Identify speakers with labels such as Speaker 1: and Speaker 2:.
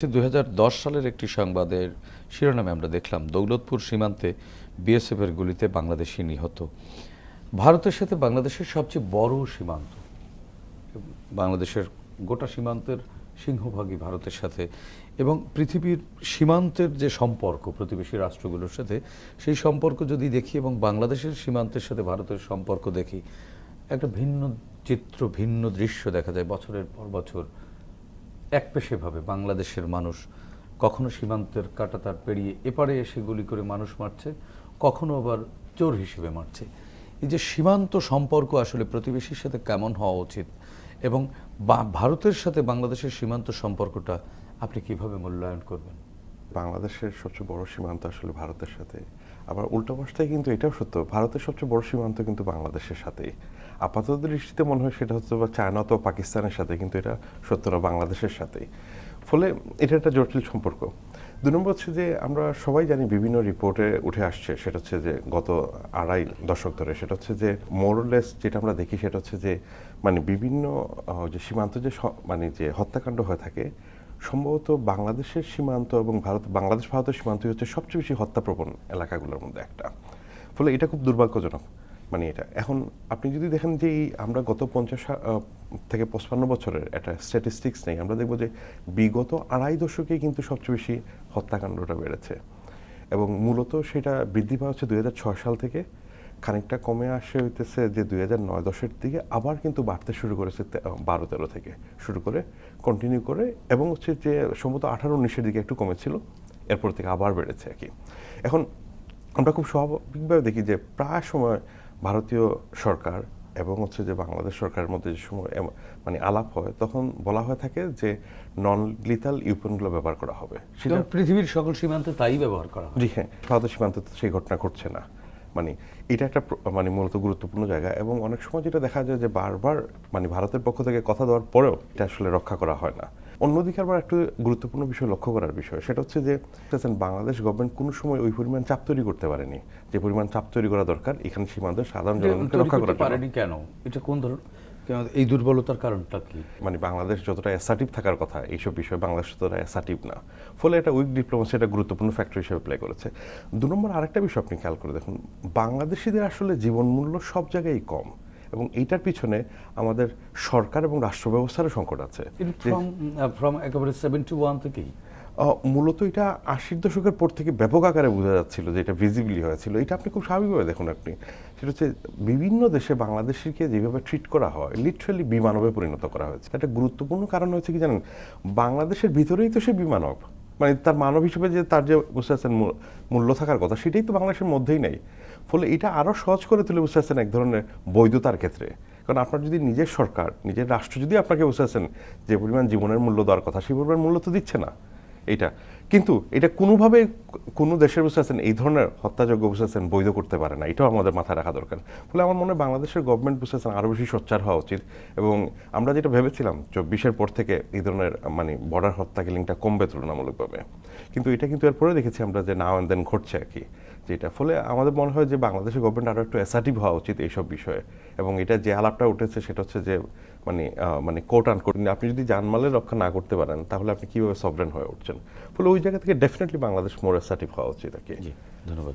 Speaker 1: দু হাজার দশ সালের একটি সংবাদের শিরোনামে আমরা দেখলাম, দৌলতপুর সীমান্তে বিএসএফ এর গুলিতে বাংলাদেশি নিহত। ভারতের সাথে বাংলাদেশের সবচেয়ে বড় সীমান্ত। বাংলাদেশের গোটা সীমান্তের সিংহভাগই ভারতের সাথে এবং পৃথিবীর সীমান্তের যে সম্পর্ক, প্রতিবেশী রাষ্ট্রগুলোর সাথে, সেই সম্পর্ক যদি দেখি এবং বাংলাদেশের সীমান্তের সাথে ভারতের সম্পর্ক দেখি, একটা ভিন্ন চিত্র, ভিন্ন দৃশ্য দেখা যায় বছরের পর বছর। একপেশেভাবে বাংলাদেশের মানুষ কখনো সীমান্তের কাটাতার পেরিয়ে এপারে এসে গুলি করে মানুষ মারছে, কখনো আবার চোর হিসেবে মারছে। এই যে সীমান্ত সম্পর্ক আসলে প্রতিবেশীর সাথে কেমন হওয়া উচিত এবং ভারতের সাথে বাংলাদেশের সীমান্ত সম্পর্কটা আপনি কীভাবে মূল্যায়ন করবেন?
Speaker 2: বাংলাদেশের সবচেয়ে বড় সীমান্ত আসলে ভারতের সাথে। আবার উল্টো পাশটায় কিন্তু এটাও সত্য, ভারতের সবচেয়ে বড় সীমান্ত কিন্তু বাংলাদেশের সাথেই। আপাতত দৃষ্টিতে মনে হয় সেটা হচ্ছে বা চায়না অথবা পাকিস্তানের সাথে, কিন্তু এটা সত্য না, বাংলাদেশের সাথেই। ফলে এটা একটা জটিল সম্পর্ক। দু নম্বর হচ্ছে যে আমরা সবাই জানি বিভিন্ন রিপোর্টে উঠে আসছে, সেটা হচ্ছে যে গত আড়াই দশক ধরে, সেটা হচ্ছে যে মোরলেস যেটা আমরা দেখি সেটা হচ্ছে যে মানে বিভিন্ন যে সীমান্ত যে মানে যে হত্যাকাণ্ড হয়ে থাকে সম্ভবত বাংলাদেশের সীমান্ত এবং ভারত, বাংলাদেশ, ভারতের সীমান্তই হচ্ছে সবচেয়ে বেশি হত্যাপ্রবণ এলাকাগুলোর মধ্যে একটা। ফলে এটা খুব দুর্ভাগ্যজনক মানে এটা। এখন আপনি যদি দেখেন যে আমরা গত পঞ্চাশ থেকে পঁচপান্ন বছরের একটা স্ট্যাটিস্টিক্স নেই, আমরা দেখব যে বিগত আড়াই দশকে কিন্তু সবচেয়ে বেশি হত্যাকাণ্ডটা বেড়েছে। এবং মূলত সেটা বৃদ্ধি পাওয়া হচ্ছে দু হাজার ছয় সাল থেকে। খানিকটা কমে আসে হইতেছে যে দুই হাজার নয় দশের দিকে আবার কিন্তু বাড়তে শুরু করেছে বারো তেরো থেকে শুরু করে কন্টিনিউ করে এবং হচ্ছে যে সম্ভবত আঠারো উনিশের দিকে একটু কমেছিল এরপর থেকে আবার বেড়েছে আর কি। এখন আমরা খুব স্বাভাবিকভাবে দেখি যে প্রায় সময় ভারতীয় সরকার এবং হচ্ছে যে বাংলাদেশ সরকারের মধ্যে যে সময় মানে আলাপ হয় তখন বলা হয়ে থাকে যে নন লিথাল ইউপেনগুলো ব্যবহার করা হবে। সেটা
Speaker 1: পৃথিবীর সকল সীমান্তে তাই ব্যবহার করা হয়।
Speaker 2: জি হ্যাঁ ভারতের সীমান্তে সেই ঘটনা ঘটছে না। মানে এটা একটা মানে মূলত গুরুত্বপূর্ণ জায়গা এবং অনেক সময় যেটা দেখা যায় যে বারবার মানে ভারতের পক্ষ থেকে কথা দেওয়ার পরেও এটা আসলে রক্ষা করা হয় না। অন্যদিকে আবার একটু গুরুত্বপূর্ণ বিষয় লক্ষ্য করার বিষয় সেটা হচ্ছে যে বাংলাদেশ গভর্নমেন্ট কোনো সময় ওই পরিমাণ চাপ তৈরি করতে পারেনি। যে পরিমাণ চাপ তৈরি করা দরকার এখানে সীমান্ত সাধারণ জনগণকে রক্ষা
Speaker 1: করতে পারেনি কেন? এটা কোন ধরনের এই দুর্বলতার কারণটা কি?
Speaker 2: মানে বাংলাদেশ যতটা অ্যাসার্টিভ থাকার কথা এইসব বিষয়ে বাংলাদেশ ততটা অ্যাসার্টিভ না। ফলে এটা উইক ডিপ্লোমেসি একটা গুরুত্বপূর্ণ ফ্যাক্টর হিসেবে প্লে করেছে। দু নম্বর আরেকটা বিষয় আপনি খেয়াল করে দেখুন বাংলাদেশিদের আসলে জীবন মূল্য সব জায়গায় কম এবং এইটার পিছনে আমাদের সরকার এবং রাষ্ট্র ব্যবস্থারও সংকট আছে।
Speaker 1: ফ্রম ফ্রম একেবারে সেভেন্টি ওয়ান থেকেই।
Speaker 2: মূলত এটা আশির দশকের পর থেকে ব্যাপক আকারে বোঝা যাচ্ছিল যে এটা ভিজিবলি হয়েছিল। এটা আপনি খুব স্বাভাবিকভাবে দেখুন আপনি। সেটা হচ্ছে বিভিন্ন দেশে বাংলাদেশিকে যেভাবে ট্রিট করা হয় লিটারালি বিমানবে পরিণত করা হয়েছে। একটা গুরুত্বপূর্ণ কারণ হচ্ছে কি জানেন? বাংলাদেশের ভিতরেই তো সে বিমানব। মানে তার মানব হিসেবে যে তার যে বুঝতে পারছেন মূল্য থাকার কথা, সেটাই তো বাংলাদেশের মধ্যেই নেই। ফলে এটা আরও সহজ করে তুলে বুঝতে পারছেন এক ধরনের বৈধতার ক্ষেত্রে। কারণ আপনার যদি নিজের সরকার, নিজের রাষ্ট্র যদি আপনাকে বুঝতে পারছেন যে পরিমাণ জীবনের মূল্য দেওয়ার কথা, সেই পরিমাণ মূল্য তো দিচ্ছে না। এইটা। কিন্তু এটা কোনোভাবে কোনো দেশের বসে আছেন, এই ধরনের হত্যাযোগ্য বসে আছেন বৈধ করতে পারে না। এটাও আমাদের মাথায় রাখা দরকার। ফলে আমার মনে হয় বাংলাদেশের গভর্নমেন্ট বসে আছেন আরও বেশি সোচ্চার হওয়া উচিত এবং আমরা যেটা ভেবেছিলাম, চব্বিশের পর থেকে এই ধরনের মানে বর্ডার হত্যা কিলিংটা কমবে তুলনামূলকভাবে। কিন্তু এটা কিন্তু এরপরে দেখেছি আমরা যে নাও দেন ঘটছে আর কি। যেটা। ফলে আমাদের মনে হয় যে বাংলাদেশের গভর্নমেন্ট আরও একটু অ্যাসার্টিভ হওয়া উচিত এইসব বিষয়ে। এবং এটা যে আলাপটা উঠেছে সেটা হচ্ছে যে মানে মানে কোর্ট আন কোর্ট আপনি যদি জানমালের রক্ষা না করতে পারেন, তাহলে আপনি কীভাবে সভরেন হয়ে উঠছেন? ফলে ওই জায়গা থেকে ডেফিনেটলি বাংলাদেশ মোর অ্যাসার্টিভ হওয়া উচিত আর কি।
Speaker 1: ধন্যবাদ।